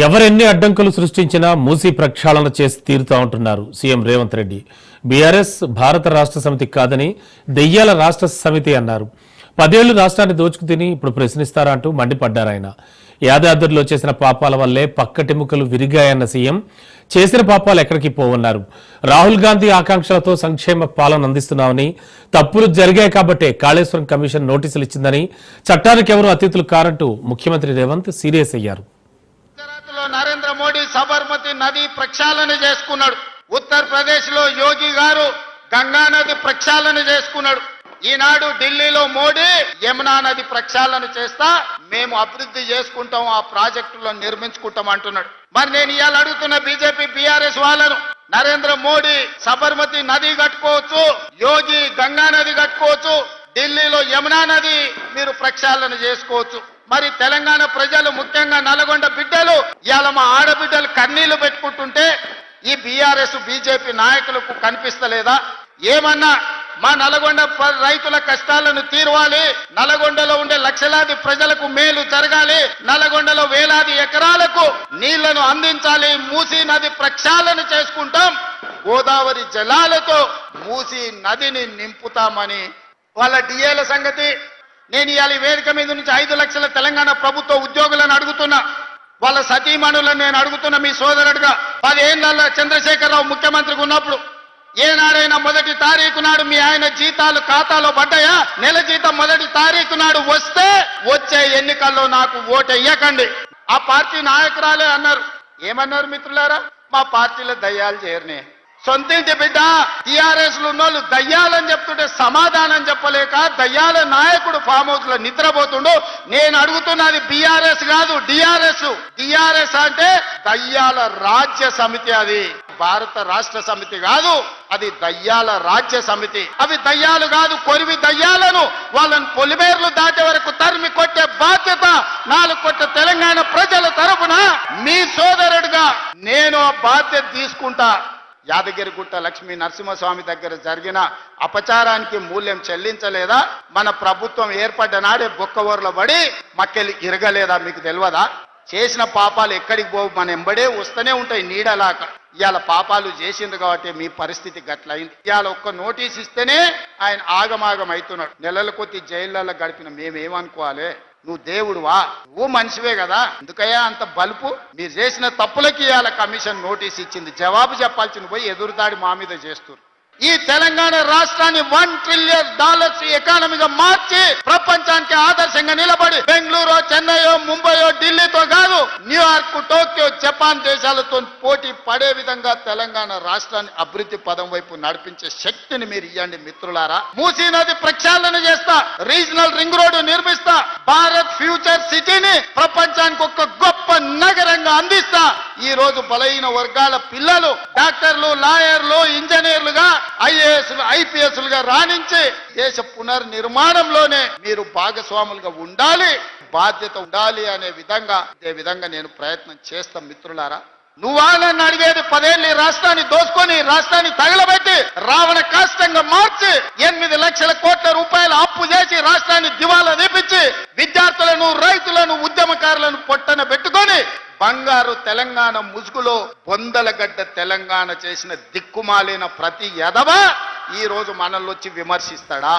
ఎవరెన్ని అడ్డంకులు సృష్టించినా మూసి ప్రక్షాళన చేసి తీరుతా ఉంటున్నారు సీఎం రేవంత్ రెడ్డి. బీఆర్ఎస్ భారత రాష్ట్ర సమితి కాదని దెయ్యాల రాష్ట్ర సమితి అన్నారు. పదేళ్ళు రాష్ట్రాన్ని దోచుకు తిని ఇప్పుడు ప్రశ్నిస్తారా అంటూ మండిపడ్డారు ఆయన. యాదాద్రిలో చేసిన పాపాల వల్లే పక్కటెముకలు విరిగాయన్న సీఎం చేసిన పాపాలు ఎక్కడికి పోవన్నారు. రాహుల్ గాంధీ ఆకాంక్షలతో సంక్షేమ పాలన అందిస్తున్నామని తప్పులు జరిగాయి కాబట్టే కాళేశ్వరం కమిషన్ నోటీసులు ఇచ్చిందని చట్టానికి ఎవరు అతిథులు కారంటూ ముఖ్యమంత్రి రేవంత్ సీరియస్ అయ్యారు గుజరాత్లో నరేంద్ర మోడీ సబర్మతి నది ప్రక్షాళన చేసుకున్నాడు. ఉత్తరప్రదేశ్లో యోగి గారు గంగా నది ప్రక్షాళన చేసుకున్నాడు. ఈనాడు ఢిల్లీలో మోడీ యమునా నది ప్రక్షాళన చేస్తా మేము అభివృద్ధి చేసుకుంటాం ఆ ప్రాజెక్టులో నిర్మించుకుంటాం అంటున్నాడు. మరి నేను ఇవాళ అడుగుతున్న బీజేపీ బీఆర్ఎస్ వాళ్ళను నరేంద్ర మోడీ సబర్మతి నది కట్టుకోవచ్చు యోగి గంగా నది కట్టుకోవచ్చు ఢిల్లీలో యమునా నది ప్రక్షాళన చేసుకోవచ్చు. మరి తెలంగాణ ప్రజలు ముఖ్యంగా నల్గొండ బిడ్డలు ఇవాళ మా ఆడబిడ్డలు కన్నీళ్ళు పెట్టుకుంటుంటే ఈ బీఆర్ఎస్ బీజేపీ నాయకులకు కనిపిస్తలేదా? ఏమన్నా మా నల్గొండ రైతుల కష్టాలను తీరవాలి నల్గొండలో ఉండే లక్షలాది ప్రజలకు మేలు జరగాలి నల్గొండలో వేలాది ఎకరాలకు నీళ్ళను అందించాలి మూసీ నది ప్రక్షాళన చేసుకుంటాం గోదావరి జలాలతో మూసీ నదిని నింపుతామని వాళ్ళ డిఏల సంగతి నేను ఇవాళ వేదిక మీద నుంచి ఐదు లక్షల తెలంగాణ ప్రభుత్వ ఉద్యోగులను అడుగుతున్నా. వాళ్ళ సతీమణులను నేను అడుగుతున్న మీ సోదరుడుగా. పదేళ్ళ చంద్రశేఖరరావు ముఖ్యమంత్రిగా ఉన్నప్పుడు ఏనాడైనా మొదటి తారీఖు నాడు మీ ఆయన జీతాలు ఖాతాలో పడ్డాయా? నెల జీతం మొదటి తారీఖు నాడు వస్తే వచ్చే ఎన్నికల్లో నాకు ఓటెయ్యకండి. ఆ పార్టీ నాయకురాలే అన్నారు. ఏమన్నారు మిత్రులారా? మా పార్టీలో దయ్యాలు చేరినాయి. సొంతింటి బిడ్డ టిఆర్ఎస్లో ఉన్నోళ్ళు దయ్యాలని చెప్తుంటే సమాధానం చెప్పలేక దయ్యాల నాయకుడు ఫామ్ హౌస్లో నిద్రపోతుండు. నేను అడుగుతున్నది బీఆర్ఎస్ కాదు డిఆర్ఎస్. టిఆర్ఎస్ అంటే దయ్యాల రాజ్య సమితి అది. భారత రాష్ట్ర సమితి కాదు అది దయ్యాల రాజ్య సమితి. అవి దయ్యాలు కాదు కొరివి దయ్యాలను వాళ్ళని పొలిమేర్లు దాటే వరకు తరిమి కొట్టే బాధ్యత నాలుగు కొట్ట తెలంగాణ ప్రజల తరపున మీ సోదరుడిగా నేను ఆ బాధ్యత తీసుకుంటా. యాదగిరిగుట్ట లక్ష్మీ నరసింహస్వామి దగ్గర జరిగిన అపచారానికి మూల్యం చెల్లించలేదా? మన ప్రభుత్వం ఏర్పడ్డ నాడే బొక్కవోర్ల పడి మక్కెలు ఇరగలేదా మీకు తెలియదా? చేసిన పాపాలు ఎక్కడికి పోవు మన ఎంబడే వస్తూనే ఉంటాయి నీడలాక. ఇవాళ పాపాలు చేసింది కాబట్టి మీ పరిస్థితి గట్లయింది. ఇవాళ ఒక్క నోటీస్ ఇస్తేనే ఆయన ఆగమాగం అవుతున్నాడు. నెలల కొద్ది జైళ్ళలో గడిపిన మేమేమనుకోవాలి? నువ్వు దేవుడువా నువ్వు మనిషివే కదా. ఎందుకయ్యా? అంత బలుపు. మీరు చేసిన తప్పులకి ఇవాళ కమిషన్ నోటీస్ ఇచ్చింది. జవాబు చెప్పాల్సింది పోయి ఎదురుదాడి మా మీద చేస్తారు ఈ తెలంగాణ రాష్ట్రాన్ని వన్ ట్రిలియన్ డాలర్స్ ఎకానమీగా మార్చి ప్రపంచ ఆదర్శంగా నిలబడి బెంగళూరు చెన్నైయో ముంబయో ఢిల్లీతో కాదు న్యూయార్క్ టోక్యో జపాన్ దేశాలతో పోటీ పడే విధంగా తెలంగాణ రాష్ట్రాన్ని అభివృద్ధి పదం వైపు నడిపించే శక్తిని మీరు ఇవ్వండి మిత్రులారా. మూసీ నది ప్రక్షాళన చేస్తా రీజనల్ రింగ్ రోడ్డు నిర్మిస్తా భారత్ ఫ్యూచర్ సిటీని ప్రపంచానికి ఒక గొప్ప నగరంగా అందిస్తా. ఈ రోజు బలహీన వర్గాల పిల్లలు డాక్టర్లు లాయర్లు ఇంజనీర్లుగా ఐఏఎస్లు ఐపీఎస్లుగా రాణించి దేశ పునర్నిర్మాణంలోనే మీరు భాగస్వాములుగా ఉండాలి బాధ్యత ఉండాలి అనే విధంగా ఇదే విధంగా నేను ప్రయత్నం చేస్తాం మిత్రులారా. నువ్వా నన్ను అడిగేది పదేళ్ళు రాష్ట్రాన్ని దోసుకొని రాష్ట్రాన్ని తగలబెట్టి రావణ కాష్టంగా మార్చి ఎనిమిది లక్షల కోట్ల రూపాయల అప్పు చేసి రాష్ట్రాన్ని దివాలా తీపించి విద్యార్థులను రైతులను ఉద్యమకారులను గారు తెలంగాణ ముసుగులో పొందలగడ్డ తెలంగాణ చేసిన దిక్కుమాలిన ప్రతి ఎదవ ఈ రోజు మనల్ని వచ్చి విమర్శిస్తాడా?